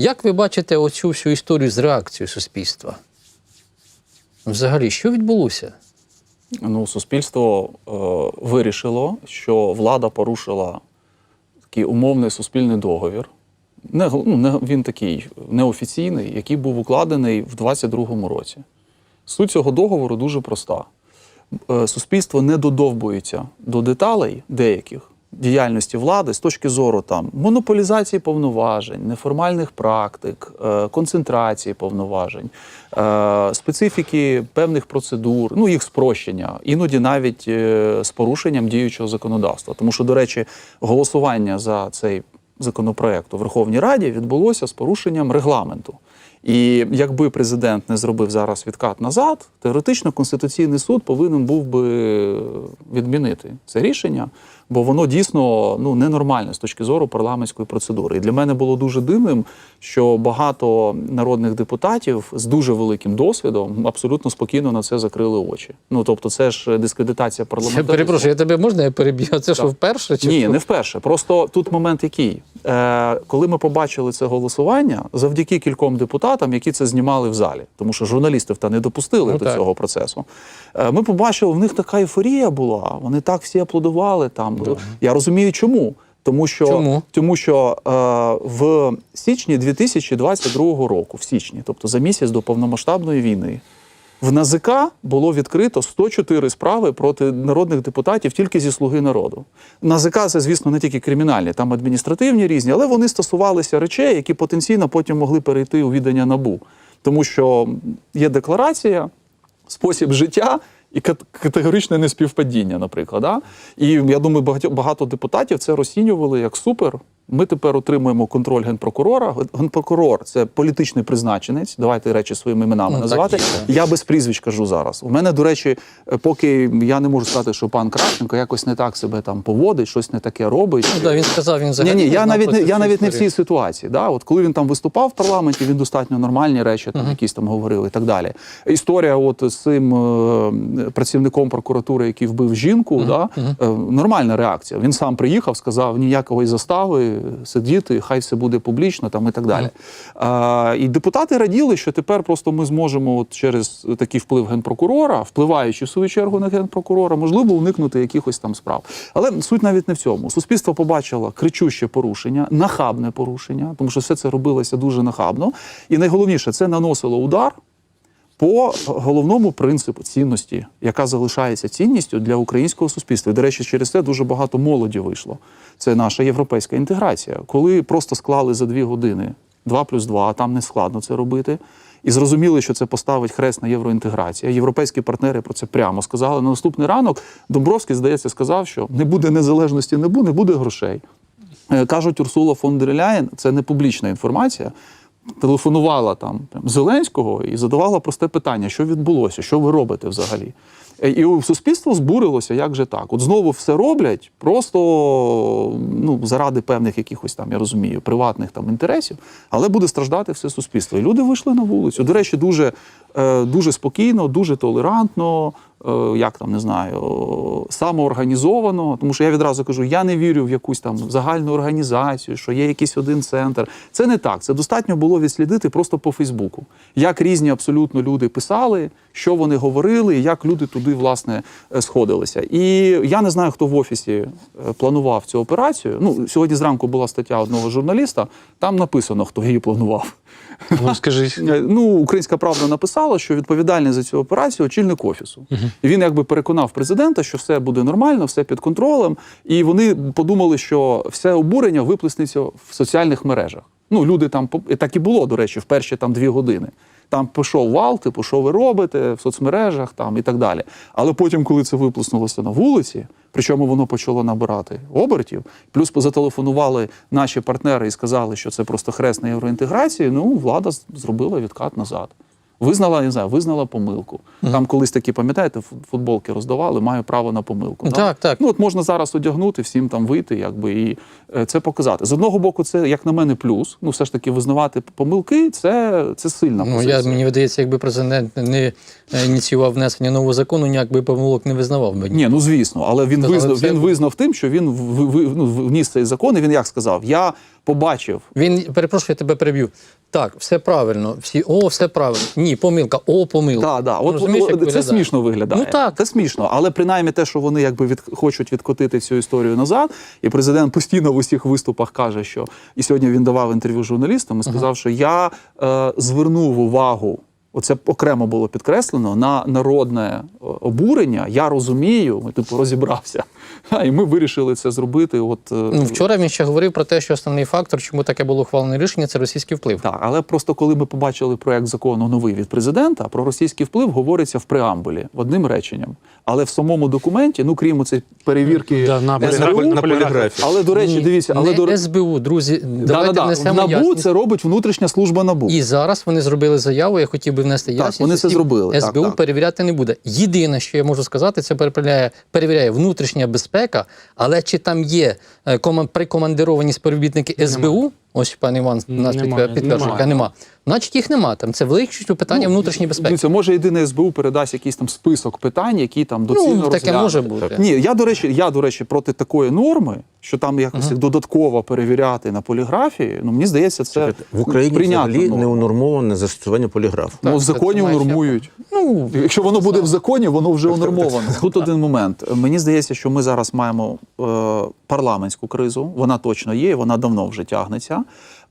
Як ви бачите оцю всю історію з реакцією суспільства? Взагалі, що відбулося? Ну, суспільство е, вирішило, що влада порушила такий умовний суспільний договір. Не, ну, не, він такий неофіційний, який був укладений в 22-му році. Суть цього договору дуже проста. Е, Суспільство не додовбується до деталей деяких діяльності влади з точки зору там монополізації повноважень, неформальних практик, е, концентрації повноважень, е, специфіки певних процедур, ну їх спрощення, іноді навіть е, з порушенням діючого законодавства. Тому що, до речі, голосування за цей законопроект у Верховній Раді відбулося з порушенням регламенту. І якби президент не зробив зараз відкат назад, теоретично Конституційний суд повинен був би відмінити це рішення, бо воно дійсно ну ненормальне з точки зору парламентської процедури. І для мене було дуже дивним, що багато народних депутатів з дуже великим досвідом абсолютно спокійно на це закрили очі. Ну тобто, це ж дискредитація Я перепрошую, я тебе можна я переб'ю? Це що вперше? Чи Ні, не вперше. Просто тут момент який. Е, коли ми побачили це голосування, завдяки кільком депутатам, які це знімали в залі, тому що журналістів та не допустили Ну, до так. цього процесу. Е, ми побачили, в них така ейфорія була. Вони так всі аплодували там. Я розумію, чому. Тому що, Чому? тому що е, в січні 2022 року, в січні, тобто за місяць до повномасштабної війни, в НАЗК було відкрито 104 справи проти народних депутатів тільки зі слуги народу. НАЗК це, звісно, не тільки кримінальні, там адміністративні різні, але вони стосувалися речей, які потенційно потім могли перейти у відання набу. Тому що є декларація, спосіб життя. І кат- категоричне неспівпадіння, наприклад. Да? І я думаю, багато депутатів це розцінювали як супер. Ми тепер отримуємо контроль генпрокурора. Генпрокурор це політичний призначенець. Давайте речі своїми іменами Ну, називати. так. Я без прізвищ кажу зараз. У мене, до речі, е, поки я не можу сказати, що пан Кравченко якось не так себе там поводить, щось не таке робить. Ну, да, він сказав, він Ні, взагалі. ні, я навіть не я навіть не в цій ситуації. Да? От коли він там виступав в парламенті, він достатньо нормальні речі, там якісь там говорили і так далі. Історія, от з цим е, працівником прокуратури, який вбив жінку, да? е, нормальна реакція. Він сам приїхав, сказав ніякої застави сидіти, хай все буде публічно, там і так далі. А, і депутати раділи, що тепер просто ми зможемо от через такий вплив генпрокурора, впливаючи в свою чергу на генпрокурора, можливо, уникнути якихось там справ. Але суть навіть не в цьому. Суспільство побачило кричуще порушення, нахабне порушення, тому що все це робилося дуже нахабно. І найголовніше, це наносило удар по головному принципу цінності, яка залишається цінністю для українського суспільства. І, до речі, через це дуже багато молоді вийшло. Це наша європейська інтеграція. Коли просто склали за дві години 2 плюс 2, а там не складно це робити. І зрозуміли, що це поставить хрест на євроінтеграція. Європейські партнери про це прямо сказали. На наступний ранок Домбровський, здається, сказав, що не буде незалежності, не буде, не буде грошей. Е, Кажуть, Урсула фон дер Ляєн, це не публічна інформація. Телефонувала там Зеленського і задавала просте питання: що відбулося, що ви робите взагалі? І суспільство збурилося, як же так? От знову все роблять просто ну, заради певних якихось там, я розумію, приватних там інтересів, але буде страждати все суспільство. І люди вийшли на вулицю. До речі, дуже, е, дуже спокійно, дуже толерантно, е, як там не знаю, самоорганізовано. Тому що я відразу кажу, я не вірю в якусь там загальну організацію, що є якийсь один центр. Це не так. Це достатньо було відслідити просто по Фейсбуку. Як різні абсолютно люди писали, що вони говорили, як люди туди власне е, сходилися. І я не знаю, хто в офісі е, планував цю операцію. Ну сьогодні зранку була стаття одного журналіста. Там написано, хто її планував. Ну, скажи. Е, Ну, Українська правда написала, що відповідальний за цю операцію очільник офісу. І він якби переконав президента, що все буде нормально, все під контролем. І вони подумали, що все обурення виплеснеться в соціальних мережах. Ну, люди там так і було, до речі, в перші там дві години. Там пішов вал, типу, що ви робите в соцмережах там і так далі. Але потім, коли це виплеснулося на вулиці, причому воно почало набирати обертів, плюс позателефонували наші партнери і сказали, що це просто хрест на євроінтеграції. Ну, влада зробила відкат назад. Визнала, не знаю, визнала помилку. Там колись такі, пам'ятаєте, футболки роздавали, маю право на помилку. да? Так, так. Ну, от можна зараз одягнути, всім там вийти, якби і е, це показати. З одного боку, це, як на мене, плюс. Ну, все ж таки, визнавати помилки це, це сильна Ну, позиція. я, мені видається, якби президент не е, ініціював внесення нового закону, ніяк би помилок не визнавав би. Ні, ну звісно, але він визнав, це- він визнав тим, що він в, в, ну, вніс цей закон, і він як сказав: я побачив. Він перепрошую, я тебе переб'ю. Так, все правильно. Всі о, все правильно. Ні, помилка, о, помилка. Да, да. Ну, От, розумієш, як це виглядає? смішно виглядає. Ну, так. Це смішно, але принаймні те, що вони якби від, хочуть відкотити цю історію назад, і президент постійно в усіх виступах каже, що і сьогодні він давав інтерв'ю журналістам і сказав, що я е, звернув увагу. Оце окремо було підкреслено на народне е, обурення. Я розумію, ми типу розібрався. А, і ми вирішили це зробити. От е, Ну, вчора він ще говорив про те, що основний фактор, чому таке було ухвалене рішення, це російський вплив. Так, але просто коли ми побачили проект закону новий від президента, про російський вплив говориться в преамбулі одним реченням. Але в самому документі, ну крім цієї перевірки, Да, на СБУ, на поліграфі. але до речі, Ні, дивіться, але не до СБУ, друзі, давайте да, в внесемо НАБУ ясність. це робить внутрішня служба НАБУ. І зараз вони зробили заяву. Я хотів би внести Так, ясність. вони це зробили, так, СБУ так. перевіряти не буде. Єдине, що я можу сказати, це перевіряє, перевіряє внутрішня безпека, але чи там є е, прикомандировані співробітники СБУ? Ось пан Іван нас підтверджує, яка нема. Значить, їх нема. Там це виключно питання внутрішньої безпеки. Дивіться, може єдине СБУ передасть якийсь там список питань, які там доцільно Ну, таке може бути. Ні, я до речі, я до речі, проти такої норми, що там якось їх додатково перевіряти на поліграфії. Ну мені здається, це В Україні взагалі норма. не унормоване застосування поліграфу. Ну, в законі це унормують. Ну, Якщо воно буде в законі, воно вже унормовано. Тут один момент. Мені здається, що ми зараз маємо е, парламентську кризу. Вона точно є, вона давно вже тягнеться.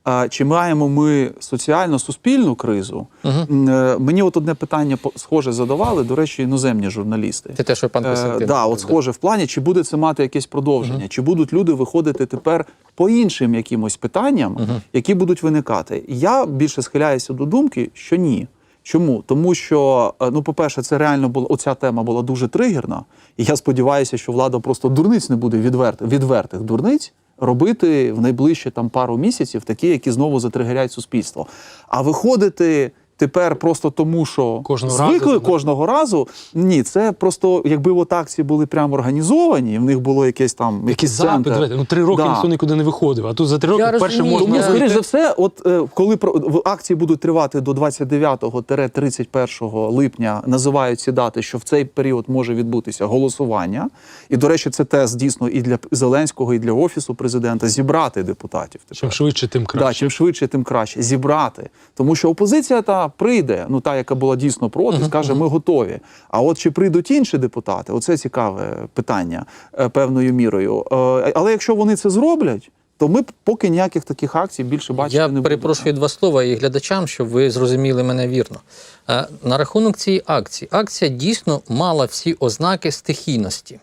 Е, Чи маємо ми соціально-суспільну кризу? М, е, Мені от одне питання схоже задавали, до речі, іноземні журналісти. це те, що пан Е, Костянтин. да, от схоже в плані, чи буде це мати якесь продовження, чи будуть люди виходити тепер по іншим якимось питанням, які будуть виникати. Я більше схиляюся до думки, що ні. Чому? Тому що, е, ну, по-перше, це реально було оця тема була дуже тригерна, і я сподіваюся, що влада просто дурниць не буде відверт, відвертих дурниць робити в найближчі там пару місяців такі, які знову затригерять суспільство. А виходити тепер просто тому, що Кожного звикли разу, кожного разу. Ні, це просто якби от акції були прямо організовані, в них було якесь там якийсь Запит, центр. давайте. Ну, три роки Да. ніхто нікуди не виходив, а тут за три роки розумію, можна. Тому, скоріш за все, от е, коли про в- акції будуть тривати до 29-31 липня, називають ці дати, що в цей період може відбутися голосування. І, до речі, це тест дійсно і для Зеленського, і для офісу президента зібрати депутатів. Тепер. Чим швидше, тим Да, чим швидше, тим краще зібрати. Тому що опозиція та прийде, ну та, яка була дійсно проти, скаже, ми готові. А от чи прийдуть інші депутати, оце цікаве питання е, певною мірою. Е, Але якщо вони це зроблять, то ми поки ніяких таких акцій більше бачити Я не будемо. перепрошую два слова і глядачам, щоб ви зрозуміли мене вірно. Е, На рахунок цієї акції. Акція дійсно мала всі ознаки стихійності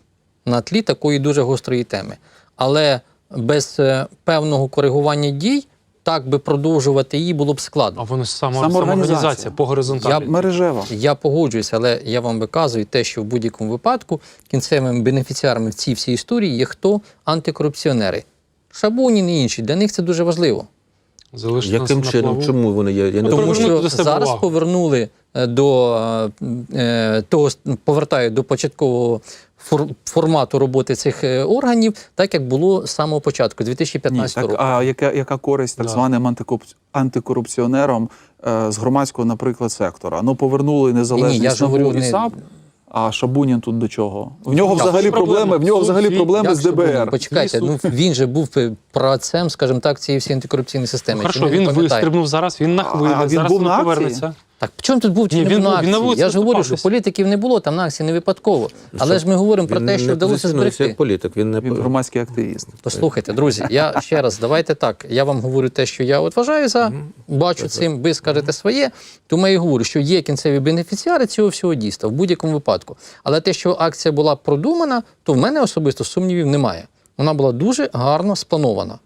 на тлі такої дуже гострої теми. Але без певного коригування дій так би продовжувати її було б складно. А воно сама, Самоорганізація. по горизонталі. Я- мережева. Я погоджуюся, але я вам виказую те, що в будь-якому випадку кінцевими бенефіціарами в цій всій історії є хто антикорупціонери. Шабунін і інші. Для них це дуже важливо. Залишити Яким нас чином? плаву. Чому вони є? Я не Ну, Тому що зараз увагу. повернули е, до е, того, повертають до початкового формату роботи цих е, органів, так як було з самого початку, Ні, 2015 так, року. а яка, яка користь так Да. званим антикорупціонерам е, з громадського, наприклад, сектора? Ну, повернули незалежність Ні, я говорю, не- САП, а Шабунін тут до чого? В нього Так, взагалі проблеми. проблеми, в нього взагалі проблеми Як з? ДБР. Почекайте, ну він же був е, праотцем, скажімо так, цієї всієї антикорупційної системи. Чи Хорошо, він пам'ятає? вистрибнув зараз, він на А він зараз був він на акції? Так, в чому тут був чи Ні, не він був на був- він на акції? вулиці Я ж говорю, що політиків не було там на акції не випадково. Але ж ми говоримо про Він те, що вдалося зберегти. як політик. Він не Він громадський активіст. Послухайте, друзі, я ще раз, давайте так. Я вам говорю те, що я от вважаю за, бачу цим, ви скажете своє. Тому я і говорю, що є кінцеві бенефіціари цього всього дійства в будь-якому випадку. Але те, що акція була продумана, то в мене особисто сумнівів немає. Вона була дуже гарно спланована.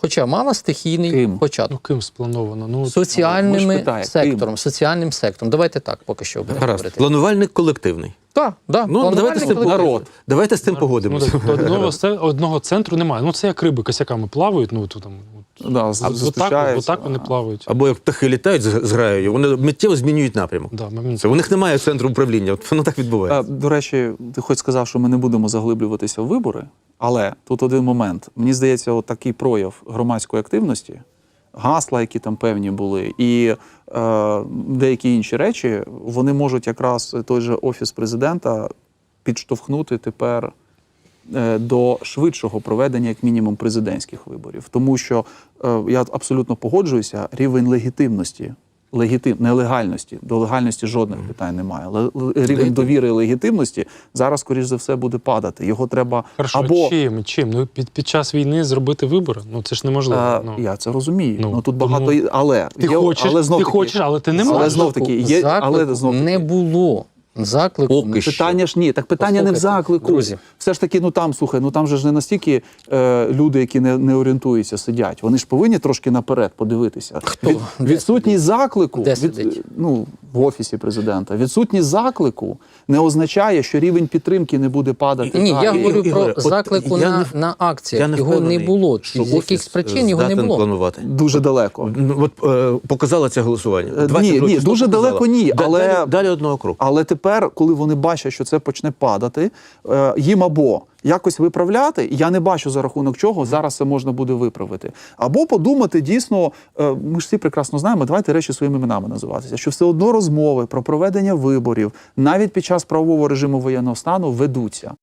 Хоча мала стихійний Ким? початок. Ну, ким сплановано? Ну, Соціальними ж питаєте, сектором, соціальним сектором. Давайте так поки що будемо Гаразд. говорити. Планувальник колективний. Так, да, Ну, давайте з колектив. народ. Давайте з цим ну, погодимося. так, одного, одного центру немає. Ну, це як риби косяками плавають. Ну, то там, Да, а отак, отак вони плавають. Або як птахи літають з граєю, вони миттєво змінюють напрямок. Да. Це у них немає центру управління. От воно так відбувається. Е, До речі, ти хоч сказав, що ми не будемо заглиблюватися в вибори, але тут один момент. Мені здається, от такий прояв громадської активності, гасла, які там певні були, і е, деякі інші речі, вони можуть якраз той же офіс президента підштовхнути тепер е, до швидшого проведення, як мінімум, президентських виборів, тому що е, я абсолютно погоджуюся, рівень легітимності. Легітим, нелегальності до легальності жодних питань немає. Але рівень довіри і легітимності зараз, скоріш за все, буде падати. Його треба Хорошо, або чим? Чим? Ну, під, під час війни зробити вибори? Ну це ж неможливо. А, ну. Я це розумію. Ну, Ну, тут тому багато але Ти є- хочеш, але знов ти таки, хочеш, але ти не але знов таки є, але знов таки, не було. Заклику Поки що. питання ж ні. Так питання не в Послухайте, заклику. друзі. Все ж таки, ну там слухай, ну там же ж не настільки е, люди, які не, не орієнтуються, сидять. Вони ж повинні трошки наперед подивитися. Хто? Від, Де відсутність заклику Де від, сидить? ну в офісі президента. Відсутність заклику не означає, що рівень підтримки не буде падати. Ні, я далі. говорю Ігоре, про от заклику я на, не- на акціях. Я не його не впевнений, було. що З якихось офіс причин його не здатен було. планувати. дуже далеко. Ну, От е, показало це голосування. Е, 22 ні, ні, число дуже показало. далеко ні, Да- але- далі, далі одного кроку. Але тепер, коли вони бачать, що це почне падати, е, їм або якось виправляти, я не бачу за рахунок чого зараз це можна буде виправити. Або подумати дійсно, е, ми ж всі прекрасно знаємо, давайте речі своїми іменами називатися, що все одно розмови про проведення виборів навіть під час правового режиму воєнного стану ведуться.